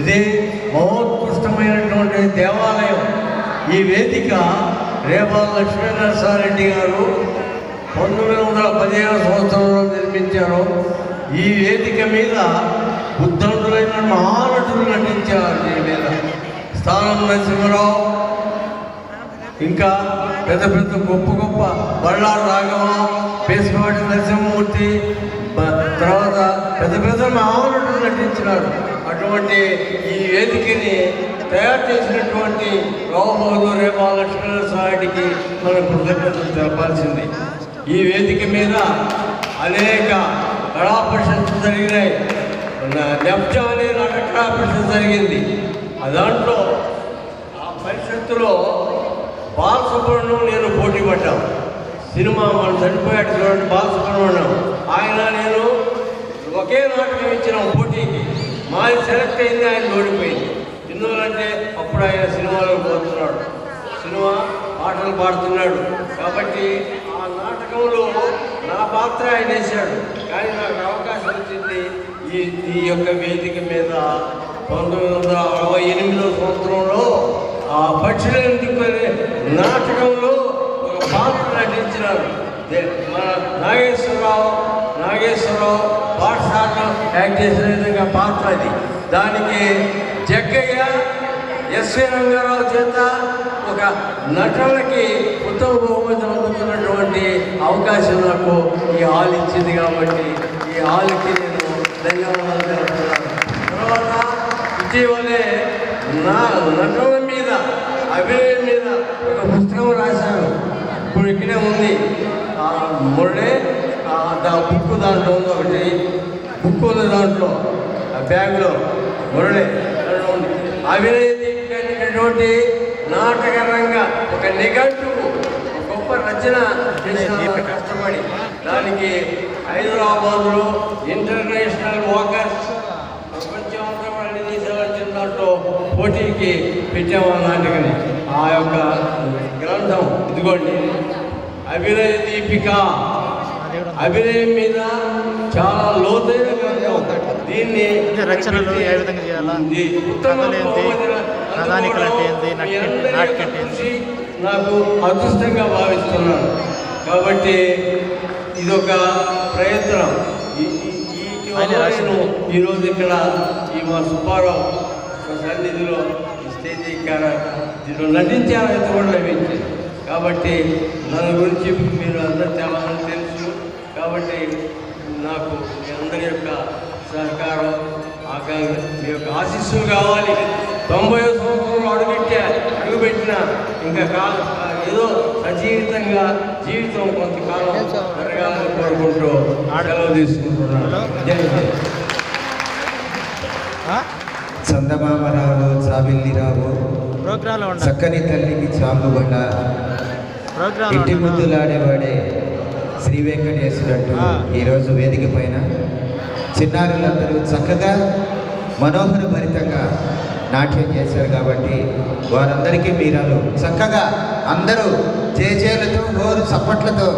ఇది మహోత్కృష్టమైనటువంటి దేవాలయం. ఈ వేదిక రేపాల లక్ష్మీనరసారెడ్డి గారు పంతొమ్మిది వందల పదిహేను సంవత్సరంలో నిర్మించారు. ఈ వేదిక మీద బుద్ధులైన మహానటులు నటించారు దీని మీద. స్థానం నరసింహరావు ఇంకా పెద్ద పెద్ద గొప్ప గొప్ప బళ్ళారు రాఘవ పేసిపాటి నరసింహమూర్తి తర్వాత పెద్ద పెద్ద మహానటులు నటించినారు. అటువంటి ఈ వేదికని తయారు చేసినటువంటి రావుబహదూర్ రేపాల సాయుడికి మన కృతజ్ఞతలు తెలపాల్సింది. ఈ వేదిక మీద అనేక కళాపరిషత్తులు జరిగినాయి. నెప్చా అనే నాటక కళా జరిగింది. దాంట్లో ఆ పరిషత్తులో బాలసుబ్రహ్మణ్యం నేను పోటీ పడ్డాం. సినిమా మనం చనిపోయాడు చూడండి బాలసుబ్రహ్మణ్యం. ఆయన నేను ఒకే నాటకం ఇచ్చినాం పోటీకి. మాది సెలెక్ట్ అయింది ఆయన ఓడిపోయింది. ఎందువలంటే అప్పుడు ఆయన సినిమాలో పోతున్నాడు. సినిమా పాటలు పాడుతున్నాడు. కాబట్టి ఆ నాటకంలో నా పాత్ర ఆయన వేశాడు. కానీ నాకు అవకాశం వచ్చింది ఈ ఈ యొక్క వేదిక మీద పంతొమ్మిది వందల అరవై ఎనిమిదో సంవత్సరంలో ఆ పక్షుల నాటకంలో ఒక పాత్ర నటించినారు మన నాగేశ్వరరావు నాగేశ్వరరావు పాఠశాలలో యాక్ట్ చేసిన విధంగా పాత్ర అది. దానికి జగ్గయ్య ఎస్వి రంగారావు చేత ఒక నటనకి ఉత్తమ బహుమతి అందుతున్నటువంటి అవకాశం నాకు ఈ హాల్ ఇచ్చింది కాబట్టి ఈ హాల్కి నేను ధన్యవాదాలు తెలుపుతున్నాను. తర్వాత ఇటీవలే నా నటన మీద అభినయం మీద మొన్నే బుక్కు బుక్ దాంట్లో ఉంది ఒకటి. బుక్ ఉంది దాంట్లో ఆ బ్యాగ్లో మురళి దాంట్లో నాటకరంగా ఒక నిఘంటువు గొప్ప రచన చేసిన కష్టపడి దానికి హైదరాబాద్లో ఇంటర్నేషనల్ వాకర్స్ ప్రపంచమంతా అన్ని దాంట్లో పోటీకి పెట్టాము నాటకని ఆ యొక్క గ్రంథం ఇదిగోండి. అభినయ దీపిక అభినయం మీద చాలా లోతైన దీన్ని రచనలు ఏ విధంగా చేయాలా? కథానికలు అంటే నాటకం- నాకు అదృష్టంగా భావిస్తున్నాను. కాబట్టి ఇదొక ప్రయత్నం. ఈరోజు ఇక్కడ ఈ మా సుబ్బారావు సన్నిధిలో స్టేజ్ ఎక్కార? దీనిలో నటించారు? అయితే కూడా లభించింది. కాబట్టి దాని గురించి మీరు అందరూ చాలా తెలుసు. కాబట్టి నాకు మీ అందరి యొక్క సహకారం మీ యొక్క ఆశీస్సులు కావాలి. తొంభై సంవత్సరంలో అడుగుపెట్టా అడుగుపెట్టిన ఇంకా కాలం ఏదో సజీవితంగా జీవితం కొంతకాలం జరగాలని కోరుకుంటూ సెలవు తీసుకుంటున్నాను. చందమామరావు చాబిల్లిరావు ప్రోగ్రాంలో చక్కని తల్లికి ప్రోగ్రాంలో ఇంటి ఉండాలి. ముద్దులాడేవాడే శ్రీ వెంకటేశ్వరుడు. ఈరోజు వేదిక పైన చిన్నారులందరూ చక్కగా మనోహర భరితంగా నాట్యం చేశారు కాబట్టి వారందరికీ మీరాలు చక్కగా అందరూ జేజేలతో హోరు చప్పట్లతో